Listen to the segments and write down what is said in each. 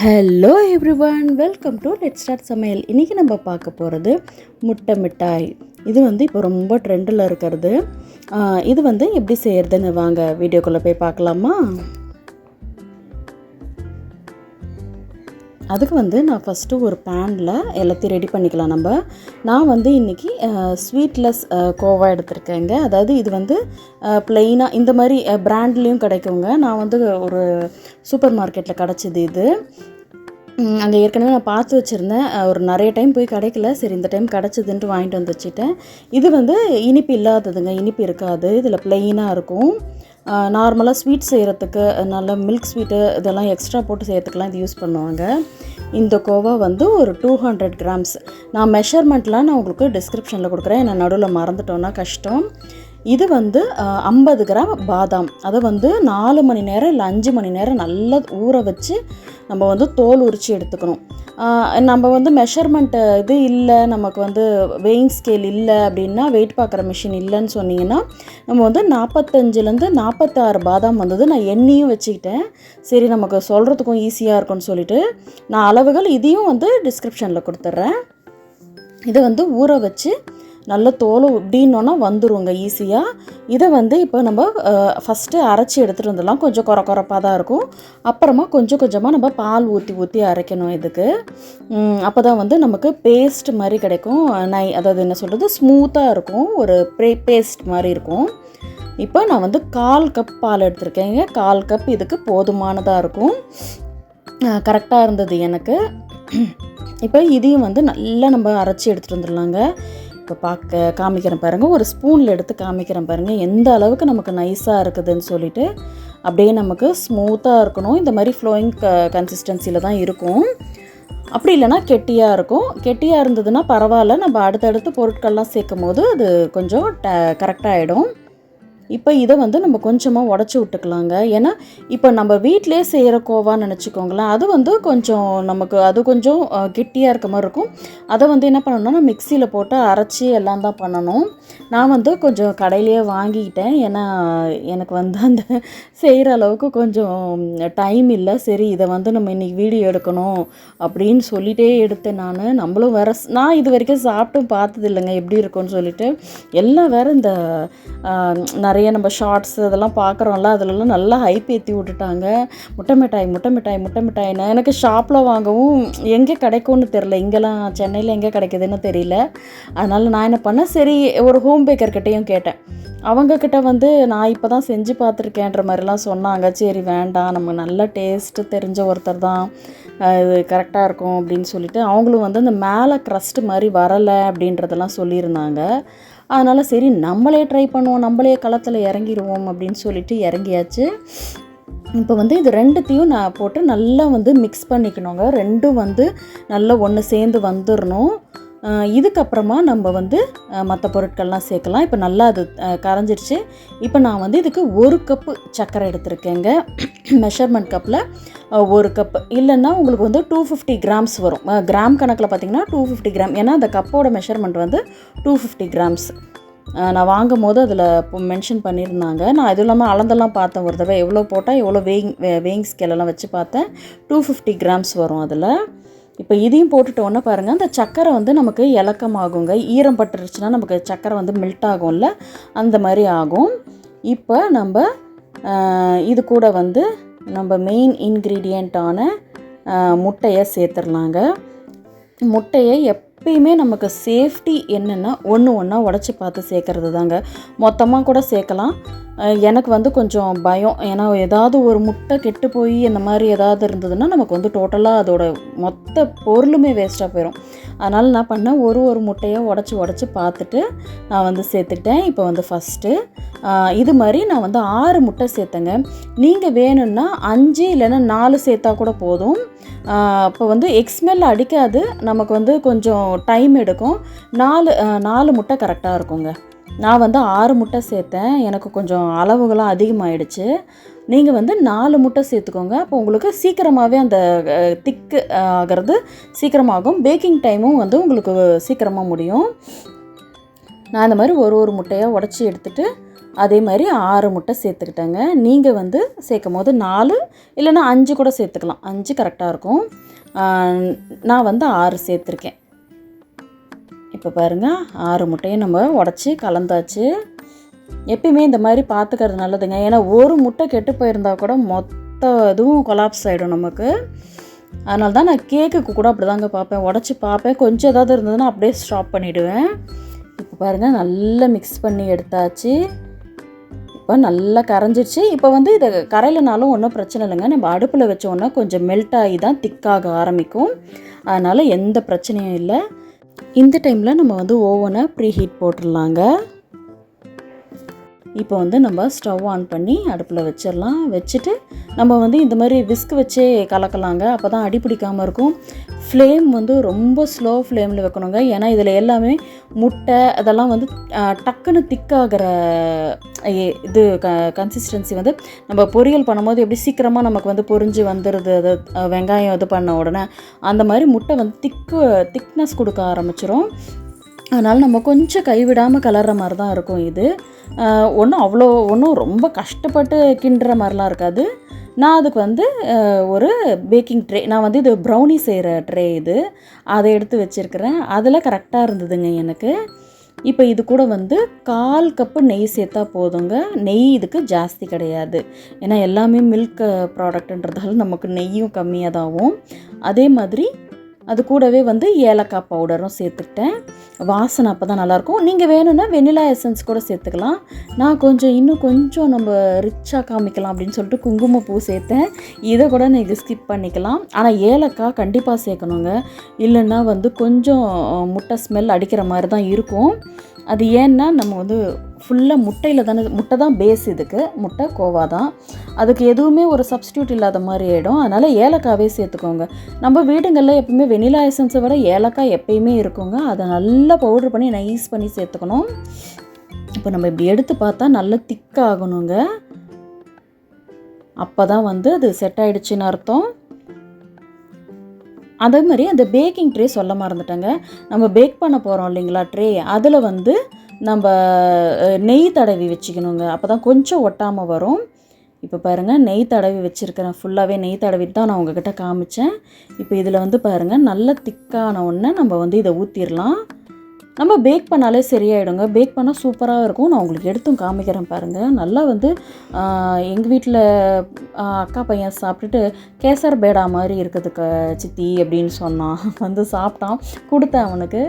Hello every welcome to let start சமையல் இன்றைக்கி நம்ம பார்க்க போகிறது முட்டை மிட்டாய். இது வந்து இப்போ ரொம்ப ட்ரெண்டில் இருக்கிறது. இது வந்து எப்படி செய்கிறதுன்னு வாங்க வீடியோக்குள்ளே போய் பார்க்கலாமா? அதுக்கு வந்து நான் ஃபஸ்ட்டு ஒரு பேனில் எல்லாத்தையும் ரெடி பண்ணிக்கலாம் நம்ம. நான் வந்து இன்றைக்கி ஸ்வீட்லெஸ் கோவா எடுத்திருக்கேங்க. அதாவது இது வந்து ப்ளெயினாக இந்த மாதிரி ப்ராண்ட்லேயும் கிடைக்குங்க. நான் வந்து ஒரு சூப்பர் மார்க்கெட்டில் கிடச்சிது இது. அங்கே ஏற்கனவே நான் பார்த்து வச்சுருந்தேன். ஒரு நிறைய டைம் போய் கிடைக்கல. சரி இந்த டைம் கிடச்சிதுன்ட்டு வாங்கிட்டு வந்து வச்சுட்டேன் இது வந்து இனிப்பு இல்லாததுங்க. இனிப்பு இருக்காது. இதில் ப்ளெயினாக இருக்கும். நார்மலாக ஸ்வீட் செய்கிறதுக்கு நல்ல மில்க் ஸ்வீட்டு இதெல்லாம் எக்ஸ்ட்ரா போட்டு செய்கிறதுக்குலாம் இது யூஸ் பண்ணுவாங்க. இந்த கோவா வந்து ஒரு டூ ஹண்ட்ரட் கிராம்ஸ் நான் மெஷர்மெண்ட்லாம் நான் உங்களுக்கு டிஸ்கிரிப்ஷனில் கொடுக்குறேன். நான் நடுவில் மறந்துட்டோன்னா கஷ்டம். இது வந்து ஐம்பது கிராம் பாதாம். அதை வந்து நாலு மணி நேரம் இல்லை அஞ்சு மணி நேரம் நல்லா ஊற வச்சு நம்ம வந்து தோல் உரித்து எடுத்துக்கணும். நம்ம வந்து மெஷர்மெண்ட்டு இது இல்லை நமக்கு வந்து வெயிங் ஸ்கேல் இல்லை அப்படின்னா வெயிட் பார்க்குற மிஷின் இல்லைன்னு சொன்னீங்கன்னா நம்ம வந்து நாற்பத்தஞ்சிலேருந்து நாற்பத்தாறு பாதாம் வந்தது நான் எண்ணியும் வச்சுக்கிட்டேன். சரி நமக்கு சொல்கிறதுக்கும் ஈஸியாக இருக்கும்னு சொல்லிட்டு நான் அளவுகள் இதையும் வந்து டிஸ்கிரிப்ஷனில் கொடுத்துட்றேன். இதை வந்து ஊற வச்சு நல்ல தோலை இப்படின்னோன்னா வந்துருங்க ஈஸியாக இதை வந்து இப்போ நம்ம ஃபஸ்ட்டு அரைச்சி எடுத்துகிட்டு வந்துடலாம். கொஞ்சம் குற குறப்பாக தான் இருக்கும். அப்புறமா கொஞ்சம் கொஞ்சமாக நம்ம பால் ஊற்றி ஊற்றி அரைக்கணும் இதுக்கு. அப்போ தான் வந்து நமக்கு பேஸ்ட் மாதிரி கிடைக்கும். நை அதாவது என்ன சொல்கிறது ஸ்மூத்தாக இருக்கும். ஒரு ப்ரே பேஸ்ட் மாதிரி இருக்கும். இப்போ நான் வந்து கால் கப் பால் எடுத்திருக்கேங்க. கால் கப் இதுக்கு போதுமானதாக இருக்கும். கரெக்டாக இருந்தது எனக்கு. இப்போ இதையும் வந்து நல்லா நம்ம அரைச்சி எடுத்துகிட்டு வந்துடலாங்க. இப்போ பார்க்க காமிக்கிறேன் பாருங்கள் ஒரு ஸ்பூனில் எடுத்து காமிக்கிறேன் பாருங்கள் எந்த அளவுக்கு நமக்கு நைஸாக இருக்குதுன்னு சொல்லிட்டு அப்படியே நமக்கு ஸ்மூத்தாக இருக்கணும். இந்த மாதிரி ஃப்ளோயிங் க கன்சிஸ்டன்சியில் தான் இருக்கும். அப்படி இல்லைன்னா கெட்டியாக இருக்கும். கெட்டியாக இருந்ததுன்னா பரவாயில்ல. நம்ம அடுத்தடுத்து பொருட்கள்லாம் சேர்க்கும் போது அது கொஞ்சம் ட கரெக்டாகிடும் இப்போ இதை வந்து நம்ம கொஞ்சமாக உடச்சி விட்டுக்கலாங்க. ஏன்னா இப்போ நம்ம வீட்டிலே செய்கிற கோவான்னு நினச்சிக்கோங்களேன் அது வந்து கொஞ்சம் நமக்கு அது கொஞ்சம் கிட்டியாக கெட்டியாக இருக்க மாதிரி இருக்கும். அதை வந்து என்ன பண்ணணும்னா மிக்சியில் போட்டு அரைச்சி எல்லாம் தான் பண்ணணும். நான் வந்து கொஞ்சம் கடையிலேயே வாங்கிக்கிட்டேன் ஏன்னா எனக்கு வந்து அந்த செய்கிற அளவுக்கு கொஞ்சம் டைம் இல்லை. சரி இதை வந்து நம்ம இன்றைக்கி வீடியோ எடுக்கணும் அப்படின்னு சொல்லிட்டே எடுத்தேன் நான். நம்மளும் வேறு நான் இது வரைக்கும் சாப்பிட்டும் பார்த்தது இல்லைங்க எப்படி இருக்கும்னு சொல்லிட்டு. எல்லாம் வேற இந்த நிறைய நிறைய நம்ம ஷார்ட்ஸ் இதெல்லாம் பார்க்குறோம்ல அதிலலாம் நல்லா ஹைப் ஏற்றி விட்டுட்டாங்க. முட்டை மிட்டாய் முட்டை மிட்டாய் முட்டை மிட்டாய்னு. எனக்கு ஷாப்பில் வாங்கவும் எங்கே கிடைக்கும்னு தெரில இங்கெல்லாம் சென்னையில் எங்கே கிடைக்குதுன்னு தெரியல. அதனால் நான் என்ன பண்ணேன் சரி ஒரு ஹோம் பேக்கர்கிட்டையும் கேட்டேன். அவங்கக்கிட்ட வந்து நான் இப்போ தான் செஞ்சு பார்த்துருக்கேன்ற மாதிரிலாம் சொன்னாங்க. சரி வேண்டாம். நமக்கு நல்ல டேஸ்ட்டு தெரிஞ்ச ஒருத்தர் தான். இது கரெக்டாக இருக்கும். அப்படின்னு சொல்லிட்டு அவங்களும் வந்து அந்த மேலே க்ரஸ்ட் மாதிரி வரலை அப்படின்றதெல்லாம் சொல்லியிருந்தாங்க. அதனால் சரி நம்மளே ட்ரை பண்ணுவோம் நம்மளே களத்தில் இறங்கிடுவோம் அப்படின்னு சொல்லிட்டு இறங்கியாச்சு. இப்போ வந்து இது ரெண்டுத்தையும் நான் போட்டு நல்லா வந்து மிக்ஸ் பண்ணிக்கணுங்க. ரெண்டும் வந்து நல்லா ஒன்று சேர்ந்து வந்துடணும் இதுக்கப்புறமா நம்ம வந்து மற்ற பொருட்கள்லாம் சேர்க்கலாம். இப்போ நல்லா அது கரைஞ்சிருச்சு. இப்போ நான் வந்து இதுக்கு ஒரு கப்பு சர்க்கரை எடுத்திருக்கேங்க. மெஷர்மெண்ட் கப்பில் ஒரு கப் இல்லைன்னா உங்களுக்கு வந்து டூ ஃபிஃப்டி கிராம்ஸ் வரும். கிராம் கணக்கில் பார்த்தீங்கன்னா டூ ஃபிஃப்டி கிராம் ஏன்னா அந்த கப்போட மெஷர்மெண்ட் வந்து டூ ஃபிஃப்டி கிராம்ஸ் நான் வாங்கும் போது அதில் மென்ஷன் பண்ணியிருந்தாங்க. நான் அதுவும் இல்லாமல் அளந்தெல்லாம் பார்த்தேன். ஒரு தடவை எவ்வளோ போட்டால் எவ்வளோ வேயிங் வேயிங் ஸ்கேலெல்லாம் வச்சு பார்த்தேன். டூ ஃபிஃப்டி கிராம்ஸ் வரும் அதில். இப்போ இதையும் போட்டுட்டோன்னே பாருங்கள் அந்த சக்கரை வந்து நமக்கு இலக்கமாகுங்க. ஈரம் பட்டுருச்சுன்னா நமக்கு சக்கரை வந்து மெல்ட் ஆகும்ல. அந்த மாதிரி ஆகும். இப்போ நம்ம இது கூட வந்து நம்ம மெயின் இன்க்ரீடியண்ட்டான முட்டையை சேர்த்துடலாங்க. முட்டையை எப் எப்பயுமே நமக்கு சேஃப்டி என்னென்னா ஒன்று ஒன்றா உடச்சி பார்த்து சேர்க்கறது தாங்க. மொத்தமாக கூட சேர்க்கலாம். எனக்கு வந்து கொஞ்சம் பயம். ஏன்னா ஏதாவது ஒரு முட்டை கெட்டு போய் இந்த மாதிரி ஏதாவது இருந்ததுன்னா நமக்கு வந்து டோட்டலாக அதோட மொத்த பொருளுமே வேஸ்ட்டாக போயிடும் அதனால் நான் பண்ணேன் ஒரு ஒரு முட்டையை உடச்சி உடச்சி பார்த்துட்டு நான் வந்து சேர்த்துக்கிட்டேன். இப்போ வந்து ஃபஸ்ட்டு இது மாதிரி நான் வந்து ஆறு முட்டை சேர்த்தேங்க. நீங்கள் வேணும்னா அஞ்சு இல்லைன்னா நாலு சேர்த்தா கூட போதும். அப்போ வந்து எக்ஸ்மெல் அடிக்காது நமக்கு வந்து கொஞ்சம் டைம் எடுக்கும். நாலு நாலு முட்டை கரெக்டாக இருக்குங்க. நான் வந்து ஆறு முட்டை சேர்த்தேன். எனக்கு கொஞ்சம் அளவுகளாம் அதிகமாகிடுச்சு நீங்கள் வந்து நாலு முட்டை சேர்த்துக்கோங்க. அப்போ உங்களுக்கு சீக்கிரமாகவே அந்த திக்கு ஆகிறது சீக்கிரமாகும். பேக்கிங் டைமும் வந்து உங்களுக்கு சீக்கிரமாக முடியும். நான் இந்த மாதிரி ஒரு ஒரு முட்டையாக உடச்சி எடுத்துட்டு அதே மாதிரி ஆறு முட்டை சேர்த்துக்கிட்டேங்க. நீங்கள் வந்து சேர்க்கும் போது நாலு இல்லைன்னா அஞ்சு கூட சேர்த்துக்கலாம். அஞ்சு கரெக்டாக இருக்கும். நான் வந்து ஆறு சேர்த்துருக்கேன். இப்போ பாருங்கள் ஆறு முட்டையும் நம்ம உடச்சி கலந்தாச்சு. எப்பயுமே இந்த மாதிரி பார்த்துக்கிறது நல்லதுங்க. ஏன்னா ஒரு முட்டை கெட்டு போயிருந்தால் கூட மொத்த இதுவும் கொலாப்ஸ் ஆகிடும் நமக்கு. அதனால தான் நான் கேக்குக்கு கூட அப்படி தாங்க பார்ப்பேன். உடச்சி பார்ப்பேன். கொஞ்சம் ஏதாவது இருந்ததுன்னா அப்படியே ஸ்டாப் பண்ணிவிடுவேன் இப்போ பாருங்கள் நல்லா மிக்ஸ் பண்ணி எடுத்தாச்சு. இப்போ நல்லா கரைஞ்சிருச்சு. இப்போ வந்து இதை கரையிலனாலும் ஒன்றும் பிரச்சனை இல்லைங்க. நம்ம அடுப்பில் வச்சோன்னா கொஞ்சம் மெல்ட் ஆகி தான் திக்காக ஆரம்பிக்கும். அதனால் எந்த பிரச்சனையும் இல்லை. இந்த டைமில் நம்ம வந்து ஓவனை ப்ரீ ஹீட் போட்டுடலாங்க. இப்போ வந்து நம்ம ஸ்டவ் ஆன் பண்ணி அடுப்பில் வச்சிடலாம். வச்சுட்டு நம்ம வந்து இந்த மாதிரி விஸ்க் வச்சே கலக்கலாங்க. அப்போ தான் அடி பிடிக்காமல் இருக்கும். ஃப்ளேம் வந்து ரொம்ப ஸ்லோ ஃப்ளேமில் வைக்கணுங்க. ஏன்னா இதில் எல்லாமே முட்டை அதெல்லாம் வந்து டக்குன்னு திக்காகிற இது க கன்சிஸ்டன்சி வந்து நம்ம பொரியல் பண்ணும்போது எப்படி சீக்கிரமாக நமக்கு வந்து பொரிஞ்சு வந்துடுது அது வெங்காயம் இது பண்ண உடனே அந்த மாதிரி முட்டை வந்து திக்கு திக்னஸ் கொடுக்க ஆரம்பிச்சிடும் அதனால் நம்ம கொஞ்சம் கைவிடாமல் கலர்ற மாதிரி தான் இருக்கும் இது. ஒன்றும் அவ்வளோ ஒன்றும் ரொம்ப கஷ்டப்பட்டு கிண்டுற மாதிரிலாம் இருக்காது. நான் அதுக்கு வந்து ஒரு பேக்கிங் ட்ரே நான் வந்து இது ப்ரௌனி செய்கிற ட்ரே இது. அதை எடுத்து வச்சுருக்கிறேன். அதில் கரெக்டாக இருந்ததுங்க எனக்கு. இப்போ இது கூட வந்து கால் கப்பு நெய் சேர்த்தா போதுங்க. நெய் இதுக்கு ஜாஸ்தி கிடையாது. ஏன்னா எல்லாமே மில்க் ப்ராடக்ட்ன்றதால நமக்கு நெய்யும் கம்மியாக தான் அதே மாதிரி அது கூடவே வந்து ஏலக்காய் பவுடரும் சேர்த்துக்கிட்டேன். வாசனை அப்போ தான் நல்லாயிருக்கும். நீங்கள் வேணும்னா வெனிலா எசன்ஸ் கூட சேர்த்துக்கலாம். நான் கொஞ்சம் இன்னும் கொஞ்சம் நம்ம ரிச்சாக காமிக்கலாம் அப்படின்னு சொல்லிட்டு குங்குமப்பூ சேர்த்தேன். இதை கூட நீங்கள் ஸ்கிப் பண்ணிக்கலாம். ஆனால் ஏலக்காய் கண்டிப்பாக சேர்க்கணுங்க. இல்லைன்னா வந்து கொஞ்சம் முட்டை ஸ்மெல் அடிக்கிற மாதிரி தான் இருக்கும். அது ஏன்னா நம்ம வந்து ஃபுல்லாக முட்டையில் தானே முட்டை தான் பேஸ் இதுக்கு. முட்டை கோவா தான். அதுக்கு எதுவுமே ஒரு சப்ஸ்டியூட் இல்லாத மாதிரி ஆகிடும் அதனால் ஏலக்காவே சேர்த்துக்கோங்க. நம்ம வீடுங்களில் எப்பவுமே வெனிலா எசன்ஸை விட ஏலக்காய் எப்பயுமே இருக்குங்க. அதை நல்லா பவுடர் பண்ணி நைஸ் பண்ணி சேர்த்துக்கணும். இப்போ நம்ம இப்படி எடுத்து பார்த்தா நல்லா திக்காகணுங்க அப்போ தான் வந்து அது செட் ஆகிடுச்சின்னு அர்த்தம். அதே மாதிரி அந்த பேக்கிங் ட்ரே சொல்ல மறந்துட்டேங்க. நம்ம பேக் பண்ண போகிறோம் இல்லைங்களா ட்ரே அதில் வந்து நம்ம நெய் தடவி வச்சுக்கணுங்க. அப்போ தான் கொஞ்சம் ஒட்டாமல் வரும். இப்போ பாருங்கள் நெய் தடவி வச்சுருக்கிறேன். ஃபுல்லாகவே நெய் தடவி தான் நான் உங்ககிட்ட காமிச்சேன். இப்போ இதில் வந்து பாருங்கள் நல்ல திக்கான ஒன்று நம்ம வந்து இதை ஊற்றிடலாம் நம்ம பேக் பண்ணாலே சரியாயிடுங்க. பேக் பண்ணால் சூப்பராக இருக்கும். நான் உங்களுக்கு எடுத்தும் காமிக்கிறேன் பாருங்கள் நல்லா வந்து எங்கள் வீட்டில் அக்கா பையன் சாப்பிட்டுட்டு கேசர் பேடா மாதிரி இருக்குது க சித்தி அப்படின்னு சொன்னான். வந்து சாப்பிட்டான். கொடுத்தேன் அவனுக்கு.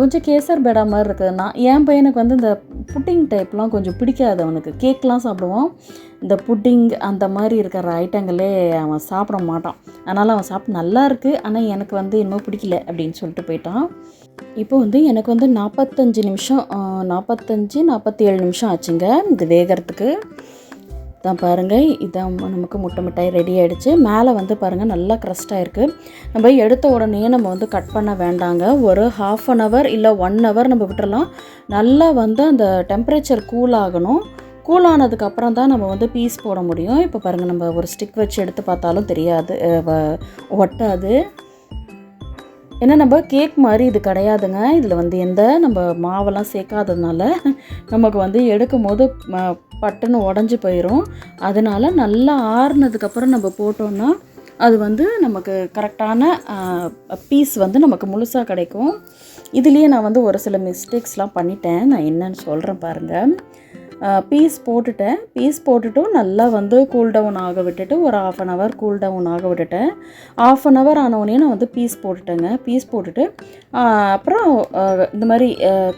கொஞ்சம் கேசர் பேடா மாதிரி இருக்குது நான் என் பையனுக்கு வந்து இந்த புட்டிங் டைப்லாம் கொஞ்சம் பிடிக்காது அவனுக்கு. கேக்லாம் சாப்பிடுவான். இந்த புட்டிங் அந்த மாதிரி இருக்கிற ஐட்டங்களே அவன் சாப்பிட மாட்டான். அதனால் அவன் சாப்பிட்டு நல்லா இருக்குது ஆனால் எனக்கு வந்து இன்னும் பிடிக்கல அப்படின்னு சொல்லிட்டு போயிட்டான். இப்போ வந்து எனக்கு வந்து நாற்பத்தஞ்சு நிமிஷம் நாற்பத்தஞ்சு நாற்பத்தி ஏழு நிமிஷம் ஆச்சுங்க. இது வேகிறதுக்கு. தான் பாருங்கள் இதான் நமக்கு முட்டை மிட்டாய் ரெடி ஆகிடுச்சு மேலே வந்து பாருங்கள் நல்லா க்ரஸ்டாக இருக்குது நம்ம எடுத்த உடனே நம்ம வந்து கட் பண்ண வேண்டாங்க. ஒரு ஹாஃப் அன் ஹவர் இல்லை ஒன் ஹவர் நம்ம விட்டுறலாம். நல்லா வந்து அந்த டெம்பரேச்சர் கூல் ஆகணும். கூல் ஆனதுக்கப்புறம் தான் நம்ம வந்து பீஸ் போட முடியும். இப்போ பாருங்கள் நம்ம ஒரு ஸ்டிக் வச்சு எடுத்து பார்த்தாலும் தெரியாது வ- ஒட்டாது. ஏன்னா நம்ம கேக் மாதிரி இது கிடையாதுங்க. இதில் வந்து எந்த நம்ம மாவெல்லாம் சேர்க்காததுனால நமக்கு வந்து எடுக்கும் போது ம- பட்டுன்னு உடஞ்சி போயிடும் அதனால நல்லா ஆறுனதுக்கப்புறம் நம்ம போட்டோம்னா அது வந்து நமக்கு கரெக்டான பீஸ் வந்து நமக்கு முழுசாக கிடைக்கும். இதுலேயே நான் வந்து ஒரு சில மிஸ்டேக்ஸ்லாம் பண்ணிட்டேன். நான் என்னன்னு சொல்கிறேன் பாருங்கள் பீஸ் போட்டுட்டேன். பீஸ் போட்டுட்டும் நல்லா வந்து கூல் டவுன் ஆக விட்டுட்டு ஒரு half an hour cool down ஆக விட்டுட்டேன். ஆஃப் அன் ஹவர் ஆனவுடனே நான் வந்து பீஸ் போட்டுட்டேங்க. பீஸ் போட்டுட்டு அப்புறம் இந்த மாதிரி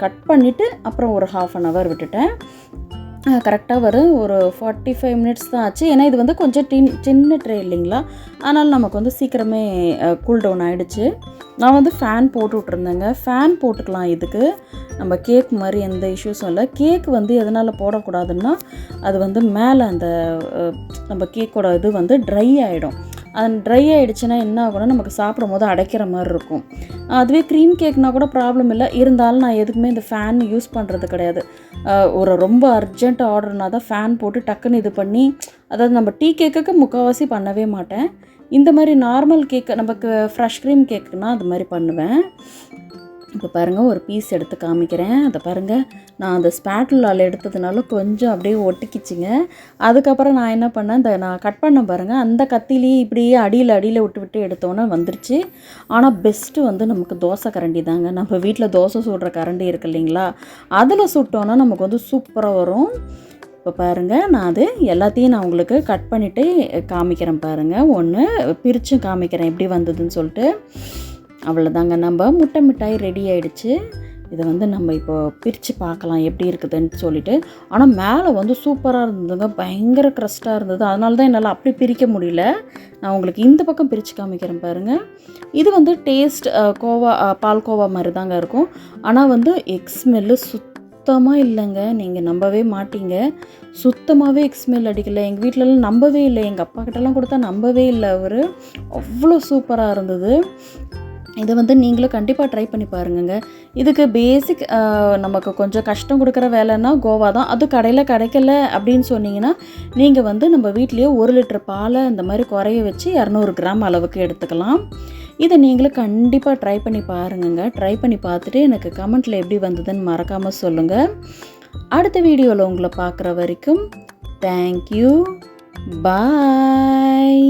கட் பண்ணிவிட்டு அப்புறம் ஒரு ஹாஃப் அன் ஹவர் விட்டுட்டேன். கரெக்டாக வரும் ஒரு ஃபார்ட்டி ஃபைவ் மினிட்ஸ் தான் ஆச்சு. ஏன்னா இது வந்து கொஞ்சம் டின் சின்ன ட்ரே இல்லைங்களா? அதனால் நமக்கு வந்து சீக்கிரமே கூல் டவுன் ஆகிடுச்சு நான் வந்து ஃபேன் போட்டு விட்ருந்தேங்க ஃபேன் போட்டுக்கலாம் இதுக்கு. நம்ம கேக் மாதிரி எந்த இஷ்யூஸும் இல்லை. கேக் வந்து எதனால் போடக்கூடாதுன்னா அது வந்து மேலே அந்த நம்ம கேக்கோட இது வந்து ட்ரை ஆகிடும் அது ட்ரை ஆகிடுச்சுன்னா என்ன ஆகும்னா நமக்கு சாப்பிடும் போது அடைக்கிற மாதிரி இருக்கும். அதுவே க்ரீம் கேக்னால் கூட ப்ராப்ளம் இல்லை. இருந்தாலும் நான் எதுக்குமே இந்த ஃபேன் யூஸ் பண்ணுறது கிடையாது. ஒரு ரொம்ப அர்ஜென்ட் ஆர்டர்னா தான் ஃபேன் போட்டு டக்குன்னு இது பண்ணி அதாவது நம்ம டீ கேக்குக்கு முக்கால்வாசி பண்ணவே மாட்டேன். இந்த மாதிரி நார்மல் கேக்கு நமக்கு ஃப்ரெஷ் க்ரீம் கேக்குனா அது மாதிரி பண்ணுவேன். இப்போ பாருங்கள் ஒரு பீஸ் எடுத்து காமிக்கிறேன். அதை பாருங்கள் நான் அந்த ஸ்பேட்டுலால் எடுத்ததுனால கொஞ்சம் அப்படியே ஒட்டிக்கிச்சிங்க. அதுக்கப்புறம் நான் என்ன பண்ணேன் இந்த நான் கட் பண்ண பாருங்கள் அந்த கத்திலேயே இப்படியே அடியில் அடியில் விட்டு விட்டு எடுத்தோன்னே வந்துருச்சு. ஆனால் பெஸ்ட்டு வந்து நமக்கு தோசை கரண்டி தாங்க. நம்ம வீட்டில் தோசை சுடுற கரண்டி இருக்கு இல்லைங்களா? அதில் சுட்டோன்னா நமக்கு வந்து சூப்பராக வரும். இப்போ பாருங்கள் நான் அது எல்லாத்தையும் நான் உங்களுக்கு கட் பண்ணிவிட்டு காமிக்கிறேன் பாருங்கள் ஒன்று பிரித்து காமிக்கிறேன் எப்படி வந்ததுன்னு சொல்லிட்டு. அவ்வளோதாங்க நம்ம முட்டை மிட்டாய் ரெடி ஆயிடுச்சு. இதை வந்து நம்ம இப்போ பிரித்து பார்க்கலாம் எப்படி இருக்குதுன்னு சொல்லிட்டு. ஆனால் மேலே வந்து சூப்பராக இருந்ததுங்க. பயங்கர க்ரஸ்ட்டாக இருந்தது. அதனால தான் என்னால் அப்படி பிரிக்க முடியல. நான் உங்களுக்கு இந்த பக்கம் பிரித்து காமிக்கிறேன் பாருங்கள் இது வந்து டேஸ்ட் கோவா பால்கோவா மாதிரி தாங்க இருக்கும். ஆனால் வந்து எக் ஸ்மெல்லு சுத்தமாக இல்லைங்க. நீங்கள் நம்பவே மாட்டீங்க. சுத்தமாகவே எக் ஸ்மெல் எங்கள் வீட்டிலலாம் நம்பவே இல்லை. எங்கள் அப்பா கிட்டலாம் கொடுத்தா நம்பவே இல்லை அவர். அவ்வளோ சூப்பராக இருந்தது. இதை வந்து நீங்களும் கண்டிப்பாக ட்ரை பண்ணி பாருங்கங்க. இதுக்கு பேசிக் நமக்கு கொஞ்சம் கஷ்டம் கொடுக்குற வேலைன்னா கோவா தான். அது கடையில் கிடைக்கல அப்படின்னு சொன்னீங்கன்னா நீங்கள் வந்து நம்ம வீட்லேயே ஒரு லிட்டர் பாலை இந்த மாதிரி குறைய வச்சு இரநூறு கிராம் அளவுக்கு எடுத்துக்கலாம். இதை நீங்களும் கண்டிப்பாக ட்ரை பண்ணி பாருங்கங்க. ட்ரை பண்ணி பார்த்துட்டு எனக்கு கமெண்ட்டில் எப்படி வந்ததுன்னு மறக்காமல் சொல்லுங்கள் அடுத்த வீடியோவில் உங்களை பார்க்குற வரைக்கும் தேங்க்யூ பாய்